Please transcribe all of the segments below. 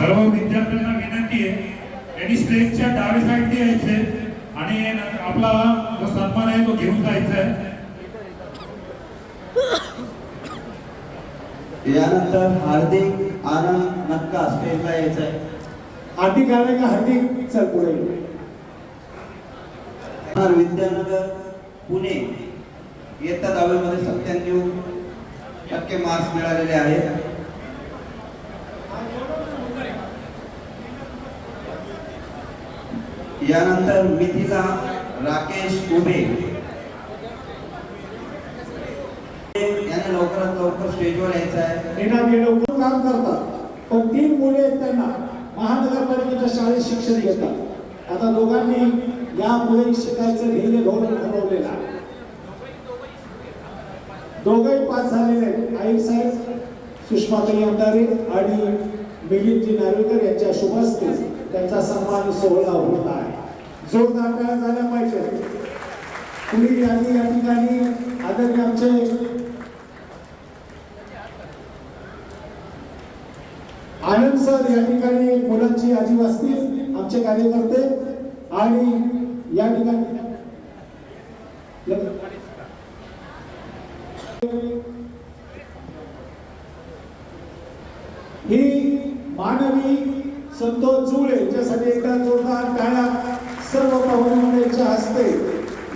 सर्व विद्यार्थ्यांना विनंती आहे त्यांनी स्टेजच्या डावी साईडने यायचे आणि आपला जो सन्मान आहे तो घेऊन जायचा आहे. यानंतर हार्दिक आनंद नक्का स्टेजला यायचं आहे. हार्दिक आलाय का हार्दिक? चल पुढे. विद्यानगर पुणे. इयत्ता दहावीमध्ये सत्त्याण्णव टक्के मार्क्स मिळालेले आहेत. यानंतर मिथिला राकेश उभे. याने लवकरात लवकर स्टेजवर यायचं आहे. नेना काम करतात. पण तीन मुले आहेत त्यांना. महानगरपालिकेच्या शाळेत शिक्षण घेतात. आता दोघांनी या मुले शिकायचं ध्येय धोरण ठरवलेलं आहे. पास झालेले आहेत. आई साहेब सुषमाताई अंधारे आणि मिलिंदजी नार्वेकर यांच्या शुभ हस्ते त्यांचा सन्मान सोहळा होत आहे. जोरदार टाळ्या झाल्या पाहिजे पुढील यांनी या ठिकाणी आदरणीय आमचे आनंद सर या ठिकाणी मुलांची यादी असतील आमचे कार्यकर्ते. आणि या ठिकाणी ही मानवी संतोष जुळे याच्यासाठी एकदा जोरदार टाळ्या सर्व पाहुण्यांच्या हस्ते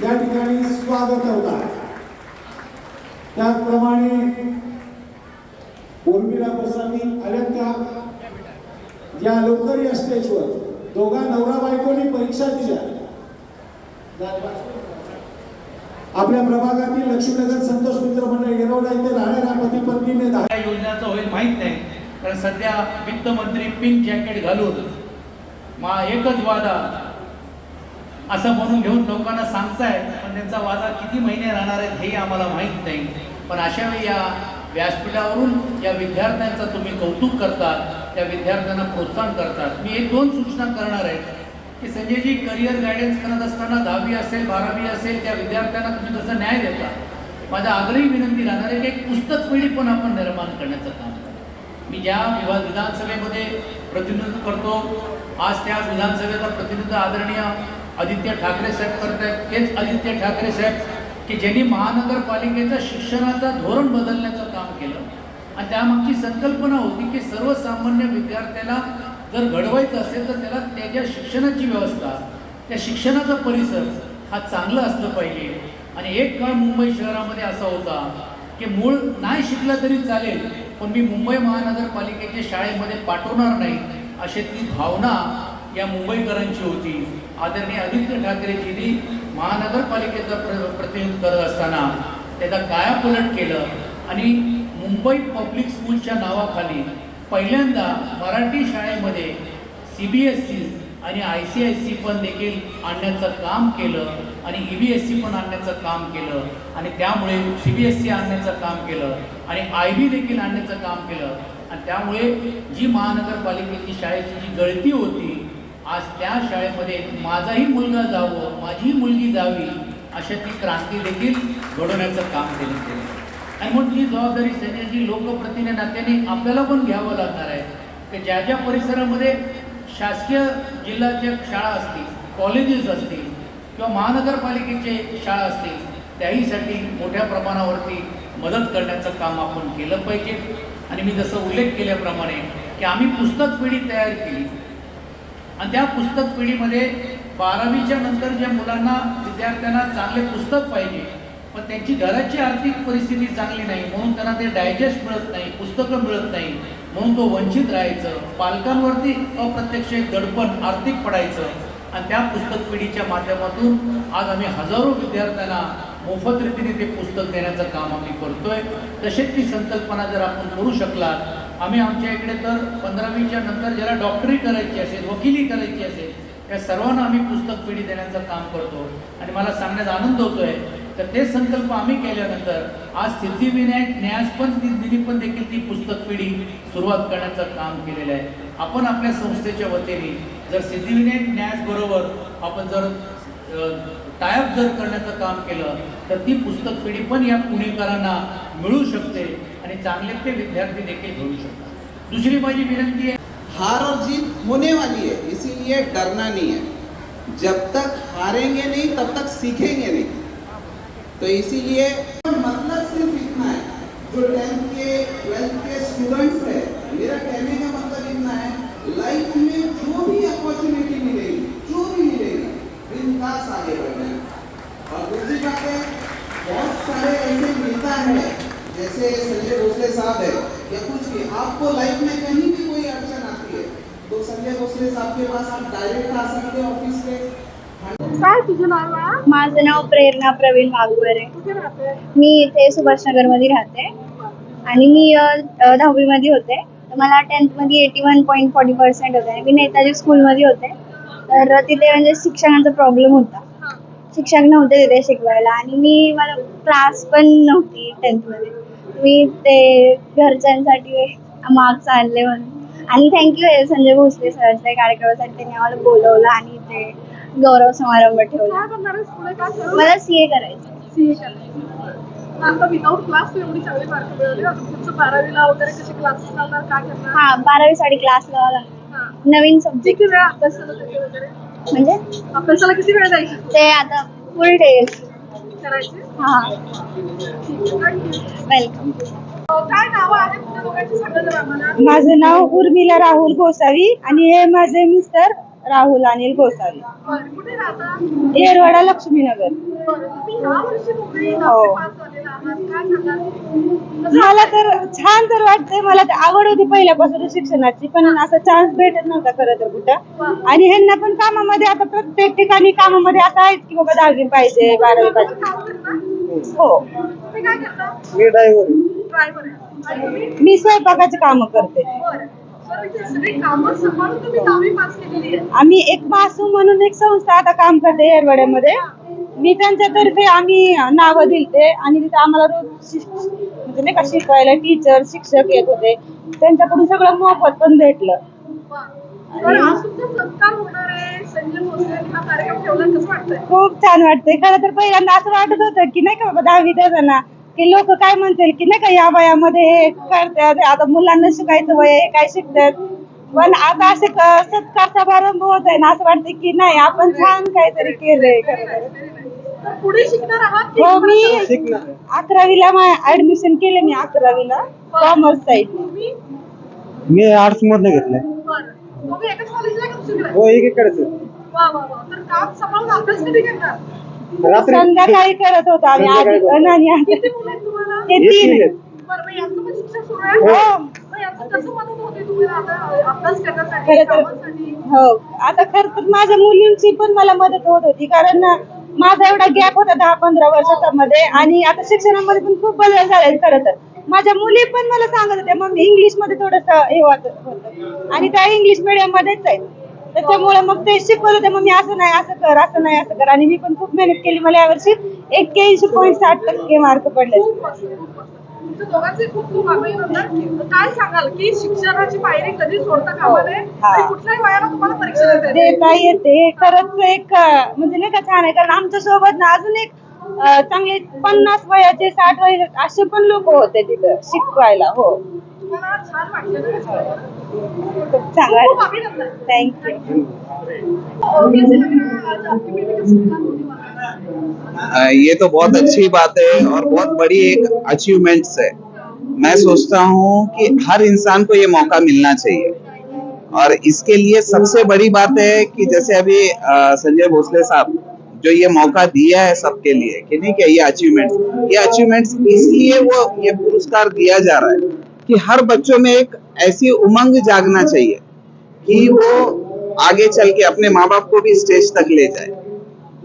या ठिकाणी स्वागत होत आहे त्याचप्रमाणे उर्मिला बसावी आल्या त्या या लवकर या स्टेजवर दोघा नवरा बायकोनी परीक्षा दिल्या. आपल्या प्रभागातील लक्ष्मीनगर संतोष मित्र मंडळ येरवडा इथे राहणाऱ्या पती पत्नीने दहा या योजनेचं होईल माहीत नाही कारण सध्या वित्तमंत्री पिंक जॅकेट घालून मा एकच वादा असं म्हणून घेऊन लोकांना सांगतायत पण त्यांचा वादा किती महिने राहणार आहेत हे आम्हाला माहीत नाही. पण अशा वेळी या व्यासपीठावरून या विद्यार्थ्यांचं तुम्ही कौतुक करतात त्या विद्यार्थ्यांना प्रोत्साहन करतात. मी एक दोन सूचना करणार आहे की संजयजी करिअर गायडन्स करत असताना दहावी असेल बारावी असेल त्या विद्यार्थ्यांना तुम्ही तसा न्याय देता. माझा आग्रही विनंती राहणार आहे की एक पुस्तक पिढी पण आपण निर्माण करण्याचं काम करतो मी ज्या विभाग विधानसभेमध्ये प्रतिनिधित्व करतो आज त्या विधानसभेचा प्रतिनिधित्व आदरणीय आदित्य ठाकरे साहेब करत आहेत तेच आदित्य ठाकरे साहेब की ज्यांनी महानगरपालिकेचं शिक्षणाचं धोरण बदलण्याचं काम केलं. आणि त्यामागची संकल्पना होती की सर्वसामान्य विद्यार्थ्याला जर घडवायचं असेल तर त्याला त्याच्या शिक्षणाची व्यवस्था त्या शिक्षणाचा परिसर हा चांगला असलं पाहिजे. आणि एक काळ मुंबई शहरामध्ये असा होता की मूळ नाही शिकला तरी चालेल पण मी मुंबई महानगरपालिकेच्या शाळेमध्ये पाठवणार नाही अशी ती भावना या मुंबईकरांची होती. आदरणीय आदित्य ठाकरेजींनी महानगरपालिकेचं प्र प्रतिनिधित्व करत असताना त्याचा कायापलट केलं आणि मुंबई पब्लिक स्कूलच्या नावाखाली पहिल्यांदा मराठी शाळेमध्ये सी बी एस सी आणि आय सी आय सी पण देखील आणण्याचं काम केलं आणि ई बी एस सी पण आणण्याचं काम केलं. आणि त्यामुळे सी बी एस सी आणण्याचं काम केलं आणि आय बी देखील आणण्याचं काम केलं. आणि त्यामुळे जी महानगरपालिकेची शाळेची जी गळती होती आज त्या शाळेमध्ये माझाही मुलगा जावं माझी मुलगी जावी अशा ती क्रांती देखील घडवण्याचं काम केलं. गेलं आणि म्हणून ही जबाबदारी सैन्याची लोकप्रतिनिधी नात्याने आपल्याला पण घ्यावं लागणार आहे. की ज्या ज्या परिसरामध्ये शासकीय जिल्ह्याच्या शाळा असतील कॉलेजेस असतील किंवा महानगरपालिकेचे शाळा असतील त्याहीसाठी मोठ्या प्रमाणावरती मदत करण्याचं काम आपण केलं पाहिजे. आणि मी जसं उल्लेख केल्याप्रमाणे की आम्ही पुस्तक पिढी तयार केली. आणि त्या पुस्तक पिढीमध्ये बारावीच्या नंतर ज्या मुलांना विद्यार्थ्यांना चांगले पुस्तक पाहिजे पण त्यांची घराची आर्थिक परिस्थिती चांगली नाही म्हणून त्यांना ते डायजेस्ट मिळत नाही पुस्तकं मिळत नाही म्हणून तो वंचित राहायचं पालकांवरती अप्रत्यक्ष एक दडपण आर्थिक पडायचं. आणि त्या पुस्तक पिढीच्या माध्यमातून आज आम्ही हजारो विद्यार्थ्यांना मोफत रीतीने ते पुस्तक देण्याचं काम आम्ही करतोय. तशीच ती संकल्पना जर आपण करू शकलात आम्ही आमच्या इकडे तर पंधरावीच्या नंतर ज्याला डॉक्टरी करायची असेल वकिली करायची असेल त्या सर्वांना आम्ही पुस्तक पिढी देण्याचं काम करतो. आणि मला सांगण्याचा आनंद होतोय. तर ते संकल्प आम्ही केल्यानंतर आज सिद्धिविनायक न्यास पण दिनी पण देखील ती पुस्तक पिढी सुरुवात करण्याचं काम केलेलं आहे. आपण आपल्या संस्थेच्या वतीने जर सिद्धिविनायक न्यास बरोबर आपण जर टायअप जर करण्याचं काम केलं तर ती पुस्तक पिढी पण या पुणेकरांना मिळू शकते. आणि चांगले ते विद्यार्थी देखील घडू शकतात दुसरी माझी विनंती आहे हार और जीत होने वाली है, इसीलिए डरना नहीं है। जब तक हारेंगे नहीं, तब तक सीखेंगे नहीं। तो इसीलिए मतलब सिर्फ़ इतना है, जो टेंथ के, ट्वेल्थ के स्टूडेंट्स है, मेरा कहने का मतलब इतना है लाइफ में जो भी अपॉर्चुनिटी मिलेगी, जो भी मिलेगी बिंदास आगे बढ़ना और दूसरी बात है, बहुत सारे ऐसे नेता है जैसे संजय भोसले साहब है या कुछ भी आपको लाइफ में कहीं भी कोई अड़चन आती है तो संजय भोसले साहब के पास आप डायरेक्ट आ सकते हैं ऑफिस पे काय तुझं नाव माझं नाव प्रेरणा प्रवीण राहते? मी इथे सुभाषनगरमध्ये राहते. आणि मी अ, दहावीमध्ये होते. तर मला टेन्थमध्ये eighty one point forty percent होते मी नेताजी स्कूलमध्ये होते. तर तिथे म्हणजे शिक्षणाचा प्रॉब्लेम होता. शिक्षक नव्हते तिथे शिकवायला. आणि मी मला क्लास पण नव्हती टेन्थमध्ये मी ते घरच्यांसाठी मार्क्स आणले म्हणून. आणि थँक्यू संजय भोसले सरांच्या कार्यक्रमासाठी त्यांनी आम्हाला बोलवलं आणि ते गौरव समारंभ ठेवला? मला सी ए करायचं. काय करणार? हा बारावी साठी क्लास लावा लागला. हा. नवीन सब्जेक्ट म्हणजे? अभ्यासाला किती वेळ द्यायची तू? आता फुल डे करायची? आहे वेलकम काय नावं आहेत तुझ्या दोघांची सांगा जरा आम्हाला? माझं नाव उर्मिला राहुल गोसावी आणि हे माझे मिस्टर राहुल अनिल गोसावी. बरं, कुठे राहता? येरवाडा लक्ष्मीनगर. बरं, तुम्ही ह्या वर्षी मुंबई हो. दहावी पास झालेला आहात. काय सांगाल? कसं मला तर छान तर वाटतंय मला तर आवड होती पहिल्यापासून शिक्षणाची पण असा चान्स भेटत नव्हता खरं तर कुठं. आणि ह्यांना पण कामामध्ये आता प्रत्येक ठिकाणी कामामध्ये असं आहेत की बाबा दहावी पाहिजे बारावी पाहिजे. काम करता हो. तुम्ही काय करता? मी ड्रायव्हर ड्रायव्हर आहे. आणि तुम्ही? मी स्वयंपाकाची कामं करते. बरं. सर इथे सगळी कामं सांभाळून तुम्ही दहावी पास केलेली आहे आम्ही एक मासू म्हणून एक संस्था आता काम करते येरवाड्यामध्ये. मी त्यांच्यातर्फे आम्ही नावं दिलते आणि तिथे आम्हाला रोज शिक- म्हणजे नाही का शिकवायला टीचर शिक्षक येत होते. त्यांच्याकडून सगळं मोफत पण भेटलं. वा. खूप छान वाटतंय. खरं तर पहिल्यांदा असं वाटत होतं की नाही का बाबा दहावी देताना की लोक काय म्हणतील की नाही का या वयामध्ये हे करतात. आता मुलांना शिकायचं वय आहे, काय शिकतात. पण आता असे क- सत्कार समारंभ होत आहे ना असं वाटतं की नाही आपण छान काहीतरी केलंय हो मी? अकरावीला ऍडमिशन केलं मी अकरावीला कॉमर्स साईड मी आर्ट्स मधनं घेतलंय. तुम्ही एकाच कॉलेजला का दुसरीकडे हो एकीकडेच वा वा वा. तर काम सांभाळून अभ्यास कधी करणार? संध्याकाळी करत होतो आम्ही. आधी पण आणि आता- किती मुलं आहेत तुम्हाला? ते तीन. आहेत. बरं मग यांचं पण शिक्षण सुरू आहे? हो. मग यांचं कसं मदत होते तुम्हाला आता अभ्यास करण्यासाठी खरं तर- कामासाठी? हो. आता खर तर माझ्या मुलींची पण मला मदत होत होती. कारण ना, माझा एवढा गॅप होता दहा पंधरा वर्षाचा मध्ये आणि आता शिक्षणामध्ये पण खूप बदल झाले खरं तर. माझ्या मुली पण मला सांगत होत्या मग इंग्लिशमध्ये थोडस हे होत होतं. आणि त्या इंग्लिश मिडियम मध्येच आहे. त्याच्यामुळे मग ते शिकवत होते मग मी असं नाही असं कर असं नाही असं कर. आणि मी पण खूप मेहनत केली. मला यावर्षी एक्क्याऐंशी पॉईंट साठ टक्के मार्क पडले. दोघांचे खूप खूप काय सांगाल की शिक्षणाची पायरी कधी सोडता कामा नये. आणि कुठल्याही वयाला तुम्हाला परीक्षा देता येते? खरंच एक म्हणजे नाही का छान आहे. कारण आमच्यासोबत ना अजून एक चांगले वयाचे, साठ वय असे पण लोक होते तिथं हो. लग ये तो बहुत अच्छी बात है और बहुत बड़ी एक अचीवमेंट्स है। मैं सोचता हूँ कि हर इंसान को ये मौका मिलना चाहिए। और इसके लिए सबसे बड़ी बात है कि जैसे अभी संजय भोसले साहब जो ये मौका दिया है सबके लिए, कि नहीं क्या ये अचीवमेंट्स ये अचीवमेंट्स इसलिए वो, ये पुरस्कार दिया जा रहा है कि हर बच्चों में एक ऐसी उमंग जागना चाहिए कि वो आगे चल के अपने माँ बाप को भी स्टेज तक ले जाए।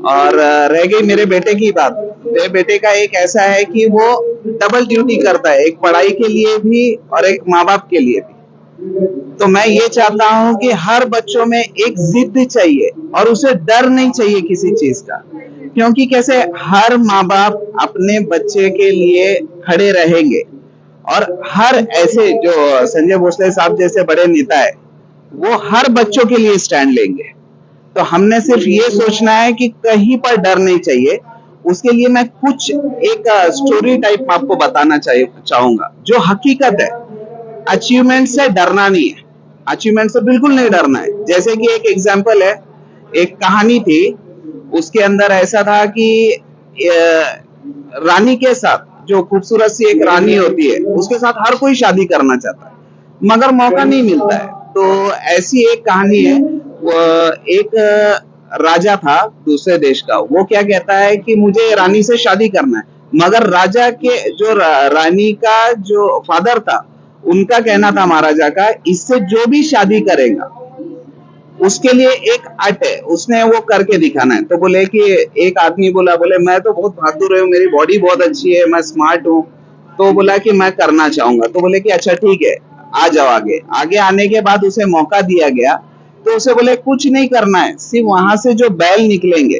और रह गई मेरे बेटे की बात। मेरे बेटे का एक ऐसा है कि वो डबल ड्यूटी करता है, एक पढ़ाई के लिए भी और एक माँ बाप के लिए भी। तो मैं ये चाहता हूँ कि हर बच्चों में एक जिद चाहिए और उसे डर नहीं चाहिए किसी चीज़ का। क्योंकि कैसे हर माँ बाप अपने बच्चे के लिए खड़े रहेंगे और हर ऐसे जो संजय भोसले साहब जैसे बड़े नेता है, वो हर बच्चों के लिए स्टैंड लेंगे। तो हमने सिर्फ़ ये सोचना है कि कहीं पर डर नहीं चाहिए। उसके लिए मैं कुछ एक स्टोरी टाइप आपको बताना चाहिए, चाहूँगा, जो हकीकत है। अचीवमेंट से डरना नहीं है। अचीवमेंट से बिल्कुल नहीं डरना है। जैसे कि एक एग्ज़ाम्पल है, एक कहानी थी, उसके अंदर ऐसा था कि रानी के साथ, जो खूबसूरत सी एक रानी होती है, उसके साथ हर कोई शादी करना चाहता है, मगर मौका नहीं मिलता है। तो ऐसी एक कहानी है एक राजा था दूसरे देश का, वो क्या कहता है कि मुझे रानी से शादी करना है, मगर राजा के, जो रानी का जो फादर था उनका कहना था महाराजा का, इससे जो भी शादी करेगा, उसके लिए एक अट है, उसने वो करके दिखाना है। तो बोले कि एक आदमी बोला, बोले, मैं तो बहुत बहादुर हूँ, मेरी बॉडी बहुत अच्छी है, मैं स्मार्ट हूँ। तो बोला कि, मैं करना चाहूँगा। तो बोले कि अच्छा ठीक है, आ जाओ आगे। आगे आने के बाद उसे मौका दिया गया तो उसे बोले, कुछ नहीं करना है, सिर्फ़ वहाँ से जो बैल निकलेंगे,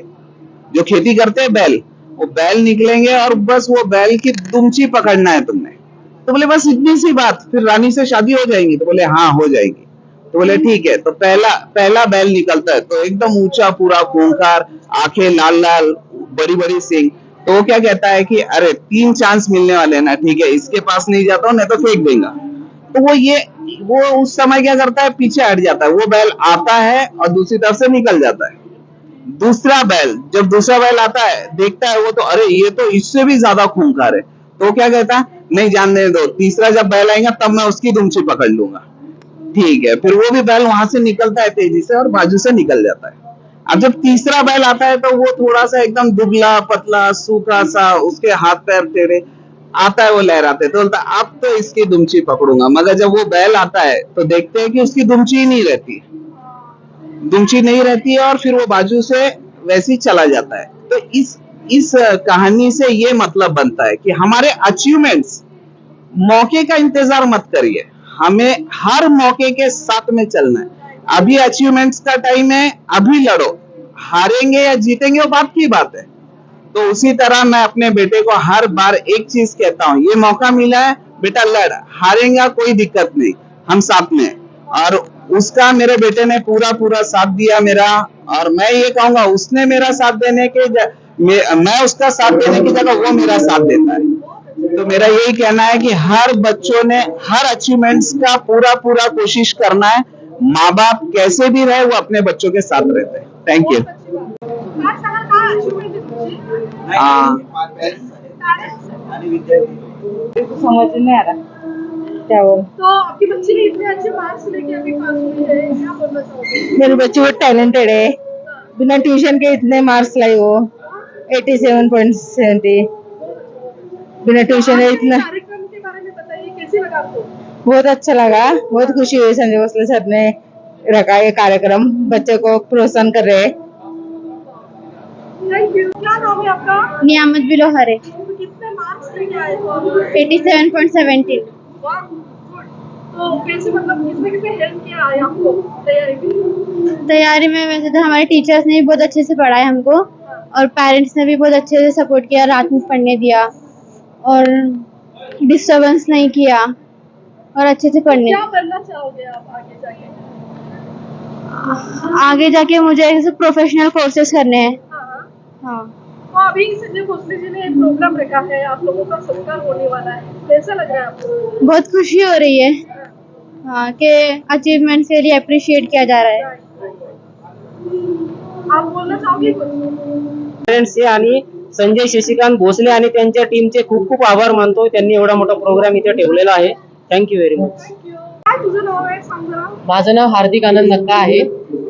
जो खेती करते हैं बैल, वो बैल निकलेंगे और बस वो बैल की दुमची पकड़ना है तुमने। तो बोले बस इतनी सी बात। फिर रानी से शादी हो जाएँगी। तो बोले हाँ हो जाएगी। तो बोले ठीक है। तो पहला पहला बैल निकलता है। तो एकदम ऊँचा पूरा खूंखार आँखें लाल लाल बड़ी बड़ी सिंह तो वो क्या कहता है कि अरे तीन चांस मिलने वाले हैं ना ठीक है? इसके पास नहीं जाता हूँ नहीं तो फेंक देगा। तो वो ये वो उस समय क्या करता है? पीछे हट जाता है। वो बैल आता है और दूसरी तरफ़ से निकल जाता है। दूसरा बैल जब दूसरा बैल आता है देखता है वो तो अरे ये तो इससे भी ज़्यादा खूंखार है। तो क्या कहता? नहीं जानने दो। तीसरा जब बैल आएगा, तब मैं उसकी दुमची पकड़ लूँगा। ठीक है, फिर वो भी बैल वहाँ से निकलता है तेज़ी से और बाजू से निकल जाता है। अब जब तीसरा बैल आता है तो वो थोड़ा सा एकदम दुबला, पतला, सूखा सा, उसके हाथ पैर टेढ़े, आता है, वो लहराते तो बोलता, अब तो इसकी दुमची पकड़ूँगा। मगर जब वो बैल आता है तो देखते हैं कि उसकी दुमची नहीं रहती। दुमची नहीं रहती है और फिर वो बाजू से वैसे ही चला जाता है। तो इस इस कहानी से ये मतलब बनता है कि हमारे अचीवमेंट्स मौके का इंतज़ार मत करिए। हमें हर मौके के साथ में चलना है। अभी अचीवमेंट्स का टाइम है, अभी लड़ो। हारेंगे या जीतेंगे वो बात की बात है। तो उसी तरह मैं अपने बेटे को हर बार एक चीज़ कहता हूँ, ये मौका मिला है, बेटा लड़। हारेगा कोई दिक्कत नहीं, हम साथ में और उसका मेरे बेटे ने पूरा पूरा साथ दिया मेरा, और मैं ये कहूँगा, उसने मेरा साथ देने के ज- मैं मैं उसका साथ देने की जगह वो मेरा साथ देता है। तो मेरा यही कहना है कि हर बच्चों ने हर अचीवमेंट्स का पूरा पूरा कोशिश करना है। माँ बाप कैसे भी रहे वो अपने बच्चों के साथ रहते हैं। थैंक यू हाँ। समझ नहीं आ रहा क्या बोल तो आपकी बच्ची ने इतने अच्छे मार्क्स लेके अभी पास हुई है क्या बोलना चाहोगे मेरी बच्ची बहुत टैलेंटेड है। बिना ट्यूशन के इतने मार्क्स लाए वो। 87.70 बिना ट्यूशन है इतना। कार्यक्रम के बारे में बताइए कैसे लगा आपको? बहुत अच्छा लगा बहुत खुशी हुई संजय भोसले सर ने रखा ये कार्यक्रम बच्चे को प्रोत्साहन कर रहे हैं। थैंक यू क्या नाम है आपका? नियामत बिलो हरे तो कितने मार्क्स लेके आए हो आप? एटी सेवन पॉइंट सेवेंटीन वाह, good. तो कैसे मतलब किसने किसने हेल्प किया है आपको? तैयारी के? लिए तैयारी में वैसे तो हमारे टीचर्स ने भी बहुत अच्छे से पढ़ाया हमको। और पेरेंट्स ने भी बहुत अच्छे से सपोर्ट किया रात में पढ़ने दिया और डिस्टरबेंस नहीं किया और अच्छे से पढ़ने क्या बनना चाहोगे आप आगे जाके? आगे जाके मुझे ऐसे प्रोफेशनल कोर्सेज करने हैं। हाँ हाँ। तो अभी संजय भोसले जी ने एक प्रोग्राम रखा है आप लोगों का सत्कार होने वाला है। कैसा लग रहा है आपको? बहुत खुशी हो रही है। हाँ कि अचीवमेंट के लिए अप्रिशिएट किया जा रहा है। आप बोलना चाहोगे कुछ? पेरेंट्सचे आणि संजय शशिकांत भोसले आणि त्यांच्या टीमचे खूप खूप आभार मानतो त्यांनी एवढा मोठा प्रोग्राम इथे ठेवलेला आहे. थँक्यू व्हेरी मच थँक्यू काय तुझं नाव आहे? सांग जरा. माझं नाव हार्दिक आनंद नक्का आहे.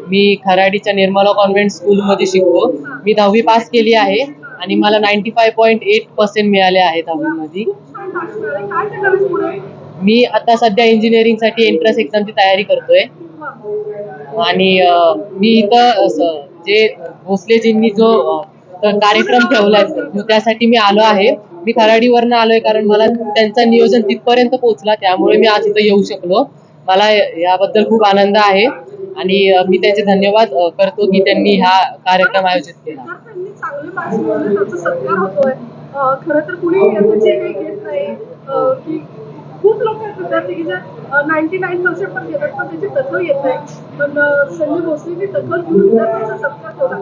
मी खराडीच्या निर्मला कॉन्व्हेंट स्कूलमध्ये शिकतो. मी दहावी पास केली आहे आणि मला ninety five point eight percent मिळाले दहावीमध्ये. आहे. पुढे? मी आता सध्या इंजिनिअरिंगसाठी एंट्रन्स एक्झामची तयारी करतोय. आणि मी इथं जे भोसलेजींनी जो कार्यक्रम ठेवलाय. जो त्यासाठी मी आलो आहे. मी खराडीवरनं आलोय कारण मला त्यांचा नियोजन तिथपर्यंत पोहोचला त्यामुळे मी आज इथं येऊ शकलो. मला याबद्दल खूप आनंद आहे आणि मी त्यांचे धन्यवाद करतो की त्यांनी हा कार्यक्रम आयोजित केला. खरं तर कुणी घेत नाही खूप लोक आहेत विद्यार्थी की जे नाईन्टी नाईन पर्सेंट पण घेतात पण त्याची दखल येत नाही. पण संजय भोसलेंनी दखल घेऊन विद्यार्थ्यांचा सत्कार ठेवला.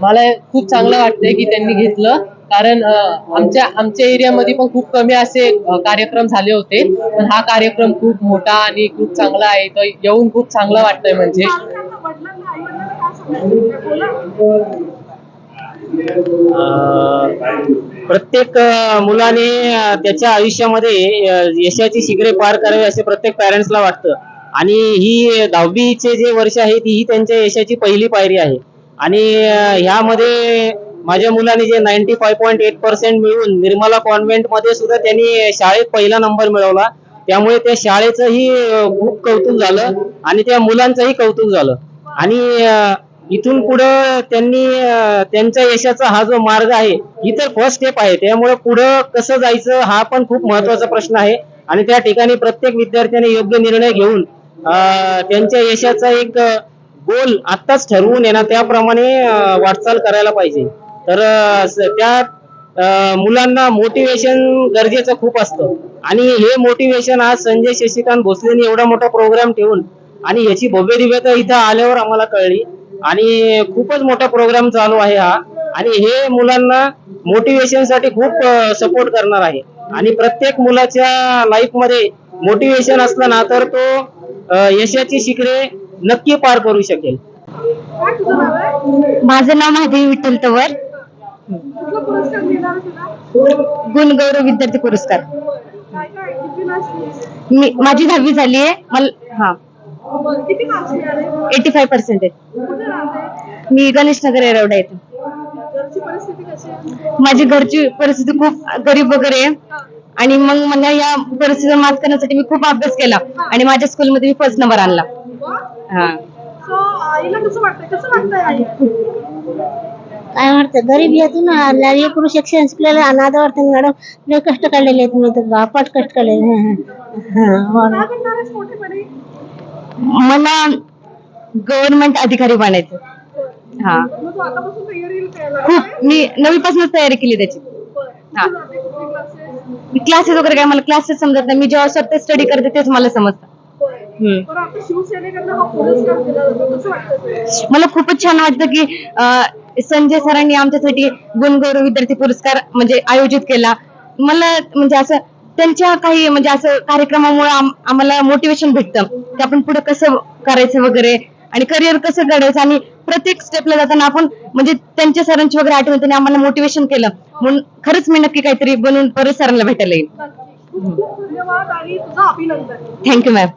मला खूप चांगलं वाटतंय की त्यांनी घेतलं कारण आमच्या आमच्या एरियामध्ये पण खूप कमी असे कार्यक्रम झाले होते. पण हा कार्यक्रम खूप मोठा आणि खूप चांगला आहे. तर येऊन खूप चांगलं वाटतंय म्हणजे. बोला. प्रत्येक मुलाने त्याच्या आयुष्यामध्ये यशाची शिगरे पार करावी असे प्रत्येक पॅरेंट्सला वाटतं. आणि ही दहावीचे जे वर्ष आहे ती ही त्यांच्या यशाची पहिली पायरी आहे. आणि ह्यामध्ये माझ्या मुलाने जे ninety five point eight percent मिळून निर्मला कॉन्व्हेंटमध्ये सुद्धा त्यांनी शाळेत पहिला नंबर मिळवला. त्यामुळे त्या शाळेचंही खूप कौतुक झालं आणि त्या मुलांचंही कौतुक झालं. आणि इथून पुढं त्यांनी त्यांच्या यशाचा हा जो मार्ग आहे ही तर फर्स्ट स्टेप आहे. त्यामुळे पुढं कसं जायचं हा पण खूप महत्त्वाचा प्रश्न आहे. आणि त्या ठिकाणी प्रत्येक विद्यार्थ्याने योग्य निर्णय घेऊन त्यांच्या यशाचा एक गोल आत्ताच ठरवून येणार त्याप्रमाणे वाटचाल करायला पाहिजे. तर स- त्या मुलांना मोटिवेशन गरजेचं खूप असतं. आणि हे मोटिवेशन आज संजय शशिकांत भोसलेने एवढा मोठा प्रोग्राम ठेवून आणि याची भव्य दिव्यता इथं आल्यावर आम्हाला कळली. आणि खूपच मोठा प्रोग्राम चालू आहे हा. आणि हे मुलांना मोटिवेशनसाठी खूप सपोर्ट करणार आहे. आणि प्रत्येक मुलाच्या लाईफमध्ये मोटिवेशन असलं ना तर तो यशाची शिखरे नक्की पार करू शकेल. नाव माझं नाव महादेवी विठ्ठल तवर. गुणगौरव विद्यार्थी पुरस्कार. मी माझी दहावी झाली आहे मला हा. किती मार्क्स मिळाले एटी फाय पर्सेंट आहे कुठे राहते मी गणेश नगर एरवडा येते. घरची परिस्थिती कशी आहे माझी घरची परिस्थिती खूप गरीब वगैरे आहे. आणि मग मला या परिस्थितीवर मात करण्यासाठी मी खूप अभ्यास केला. आणि माझ्या स्कूलमध्ये मी फर्स्ट नंबर आणला. हा. सो आईला कसं वाटतंय कसं वाटतंय आई काय वाटतं गरीब यातून लेकरू शिक्षण शिकलेलं अनाथ वाटतं. मॅडम लय कष्ट काढलेले आहेत मी तर बापट कष्ट काढलेले काय करणार आहेस मोठेपणी? मला गव्हर्नमेंट अधिकारी बनायचं. हा. खूप मी नवीपासूनच तयारी केली त्याची. हा. क्लासेस वगैरे काय मला क्लासेस समजत नाही. मी जेव्हा स्वतः स्टडी करते तेच मला समजतं. मला खूपच छान वाटतं की संजय सरांनी आमच्यासाठी गुणगौरव विद्यार्थी पुरस्कार म्हणजे आयोजित केला. मला म्हणजे असं त्यांच्या काही म्हणजे असं कार्यक्रमामुळे आम- आम्हाला मोटिवेशन भेटतं. की आपण पुढे कसं करायचं वगैरे आणि करिअर कसं घडायचं आणि प्रत्येक स्टेपला जाताना आपण म्हणजे त्यांच्या सरांची वगैरे आठवण त्यांनी आम्हाला मोटिवेशन केलं. म्हणून खरंच मी नक्की काहीतरी बनवून परत सरांना भेटायला येईल थँक्यू मॅम